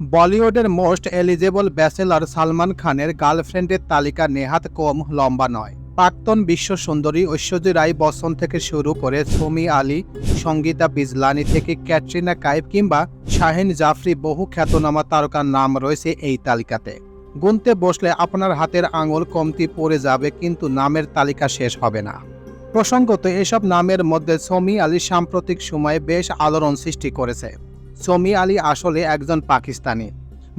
বলিউডের most eligible bachelor Salman খানের গার্লফ্রেন্ডের তালিকা নেহাত কম, লম্বা নয়। প্রাক্তন বিশ্ব সুন্দরী ঐশ্বর্য রায় বসন থেকে শুরু করে সুমি আলী, সঙ্গীতা বিজলানি থেকে ক্যাটরিনা কাইফ কিংবা শাহিন জাফরি বহু খ্যাতনামা তারকার নাম রয়েছে এই তালিকাতে। গুনতে বসলে আপনার হাতের আঙুল কমতি পড়ে যাবে, কিন্তু নামের তালিকা শেষ হবে না। প্রসঙ্গত, এসব নামের মধ্যে সমি আলী সাম্প্রতিক সময়ে বেশ আলোড়ন সৃষ্টি করেছে। সমি আলী আসলে একজন পাকিস্তানি।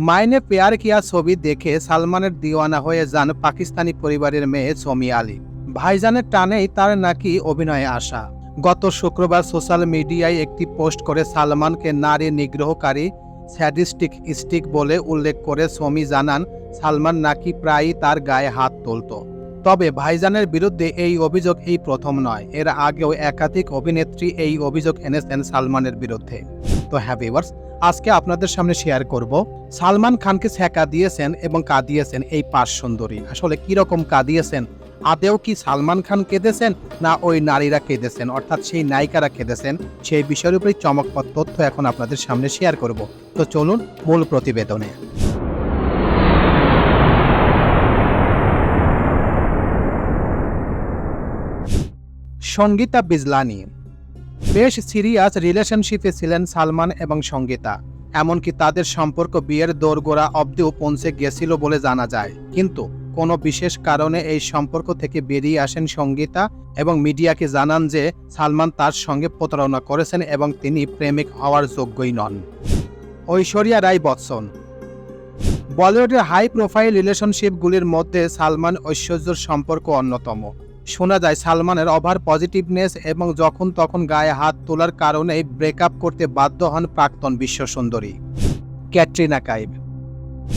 মাইনে পেয়ার কিয়া ছবি দেখে সালমানের দিওয়ানা হয়ে যান পাকিস্তানি পরিবারের মেয়ে সমি আলী। ভাইজানের টানেই তার নাকি অভিনয়ে আসা। গত শুক্রবার সোশ্যাল মিডিয়ায় একটি পোস্ট করে সালমানকে নারী নিগ্রহকারী স্যাডিস্টিক স্টিক বলে উল্লেখ করে সমি জানান, সালমান নাকি প্রায়ই তার গায়ে হাত তুলত। তবে ভাইজানের বিরুদ্ধে এই অভিযোগ এই প্রথম নয়, এর আগেও একাধিক অভিনেত্রী এই অভিযোগ এনেছেন সালমানের বিরুদ্ধে। তো হ্যাঁ ভিউয়ার্স আজকে আপনাদের সামনে শেয়ার করব সালমান খানকে ছ্যাঁকা দিয়েছেন এবং কাঁদিয়েছেন এই পাঁচ সুন্দরী। আসলে কি রকম কাঁদিয়েছেন? আদেও কি সালমান খান কেঁদেছেন না ওই নারীরা কেঁদেছেন? অর্থাৎ সেই নায়িকারা কেঁদেছেন, সেই বিষয়ের উপরেই চমকপ্রদ তথ্য এখন আপনাদের সামনে শেয়ার করব। তো চলুন মূল প্রতিবেদনে। সঙ্গীতা বিজলানি বেশ সিরিয়াস রিলেশনশিপে ছিলেন সালমান এবং সঙ্গীতা। এমনকি তাদের সম্পর্ক বিয়ের দোরগোড়া অব্দিও পৌঁছে গেছিল বলে জানা যায়। কিন্তু কোনো বিশেষ কারণে এই সম্পর্ক থেকে বেরিয়ে আসেন সঙ্গীতা এবং মিডিয়াকে জানান যে সালমান তার সঙ্গে প্রতারণা করেছেন এবং তিনি প্রেমিক হওয়ার যোগ্যই নন। ঐশ্বরিয়া রায় বচ্চন। বলিউডের হাই প্রোফাইল রিলেশনশিপগুলির মধ্যে সালমান ঐশ্বর্যর সম্পর্ক অন্যতম। শোনা যায়, সালমানের ওভার পজিটিভনেস এবং যখন তখন গায়ে হাত তোলার কারণে ব্রেকআপ করতে বাধ্য হন প্রাক্তন বিশ্ব সুন্দরী ক্যাটরিনা কাইব।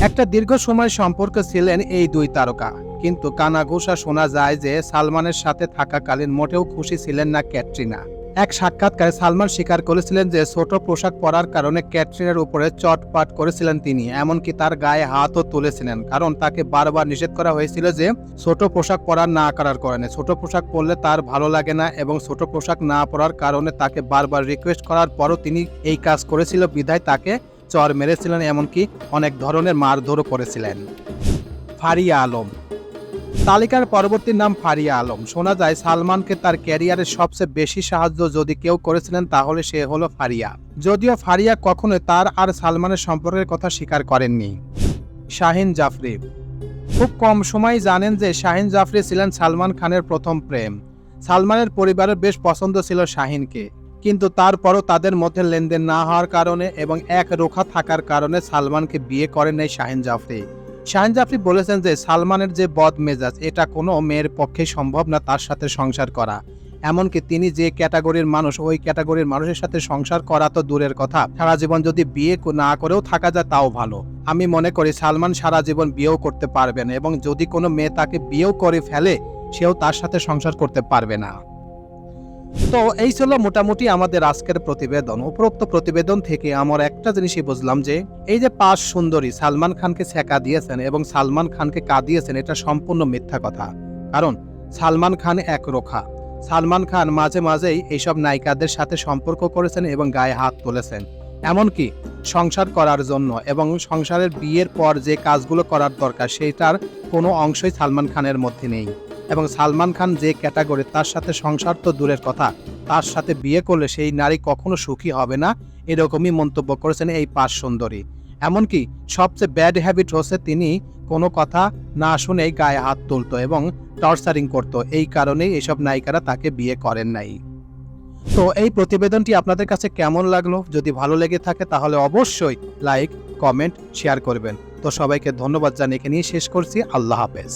একটা দীর্ঘ সময় সম্পর্ক ছিলেন এই দুই তারকা, কিন্তু কানাঘুষা শোনা যায় যে সালমানের সাথে থাকাকালীন মোটেও খুশি ছিলেন না ক্যাটরিনা। এক সাক্ষাৎকারে সালমান স্বীকার করেছিলেন যে ছোট পোশাক পরার কারণে ক্যাটরিনার উপরে চটপাট করেছিলেন তিনি, এমনকি তার গায়ে হাতও তুলেছিলেন, কারণ তাকে বারবার নিষেধ করা হয়েছিল যে ছোট পোশাক পরার না করার কারণে। ছোট পোশাক পরলে তার ভালো লাগে না এবং ছোট পোশাক না পরার কারণে তাকে বারবার রিকোয়েস্ট করার পরও তিনি এই কাজ করেছিল, বিধায় তাকে চর মেরেছিলেন, এমনকি অনেক ধরনের মারধরও করেছিলেন। ফারিয়া আলম তালিকার পরবর্তী নাম ফারিয়া আলম। শোনা যায়, সালমানকে তার ক্যারিয়ারে সবচেয়ে বেশি সাহায্য যদি কেউ করেছিলেন, তাহলে সে হলো ফারিয়া। যদিও ফারিয়া কখনো তার আর সালমানের সম্পর্কের কথা স্বীকার করেননি। শাহিন জাফরি। খুব কম সময় জানেন যে শাহিন জাফরি ছিলেন সালমান খানের প্রথম প্রেম। সালমানের পরিবারের বেশ পছন্দ ছিল শাহিনকে। কিন্তু তারপরও তাদের মধ্যে লেনদেন না হওয়ার কারণে এবং এক রোখা থাকার কারণে সালমানকে বিয়ে করেন এই শাহিন জাফরি। শাহিন জাফরি বলেছেন যে সালমানের যে বদ মেজাজ এটা কোনো মেয়ের পক্ষে সম্ভব না তার সাথে সংসার করা। এমনকি তিনি যে ক্যাটাগরির মানুষ, ওই ক্যাটাগরির মানুষের সাথে সংসার করা তো দূরের কথা। সারা জীবন যদি বিয়ে না করেও থাকা যায়, তাও ভালো। আমি মনে করি সালমান সারা জীবন বিয়েও করতে পারবে না এবং যদি কোনো মেয়ে তাকে বিয়েও করে ফেলে, সেও তার সাথে সংসার করতে পারবে না। তো এই ছিল মোটামুটি আমাদের আজকের প্রতিবেদন। উপরোক্ত প্রতিবেদন থেকে আমার একটা জিনিসই বুঝলাম যে, এই যে পাঁচ সুন্দরী সালমান খানকে ছেঁকা দিয়েছেন এবং সালমান খানকে কাঁদিয়েছেন, এটা সম্পূর্ণ মিথ্যা কথা। কারণ সালমান খান এক রোখা। সালমান খান মাঝে মাঝেই এইসব নায়িকাদের সাথে সম্পর্ক করেছেন এবং গায়ে হাত তুলেছেন। এমনকি সংসার করার জন্য এবং সংসারের বিয়ের পর যে কাজগুলো করার দরকার, সেইটার কোনো অংশই সালমান খানের মধ্যে নেই। এবং সালমান খান যে ক্যাটাগরি তার সাথে সংসার তো দূরের কথা, তার সাথে বিয়ে করলে সেই নারী কখনো সুখী হবে না, এরকমই মন্তব্য করেছেন এই পাঁচ সুন্দরী। এমনকি সবচেয়ে ব্যাড হ্যাবিট হচ্ছে তিনি কোনো কথা না শুনেই গায়ে হাত তুলতো এবং টর্চারিং করতো, এই কারণেই এসব নায়িকারা তাকে বিয়ে করেন নাই। তো এই প্রতিবেদনটি আপনাদের কাছে কেমন লাগল? যদি ভালো লেগে থাকে তাহলে অবশ্যই লাইক কমেন্ট শেয়ার করবেন। তো সবাইকে ধন্যবাদ জানিয়ে এখানেই শেষ করছি। আল্লাহ হাফেজ।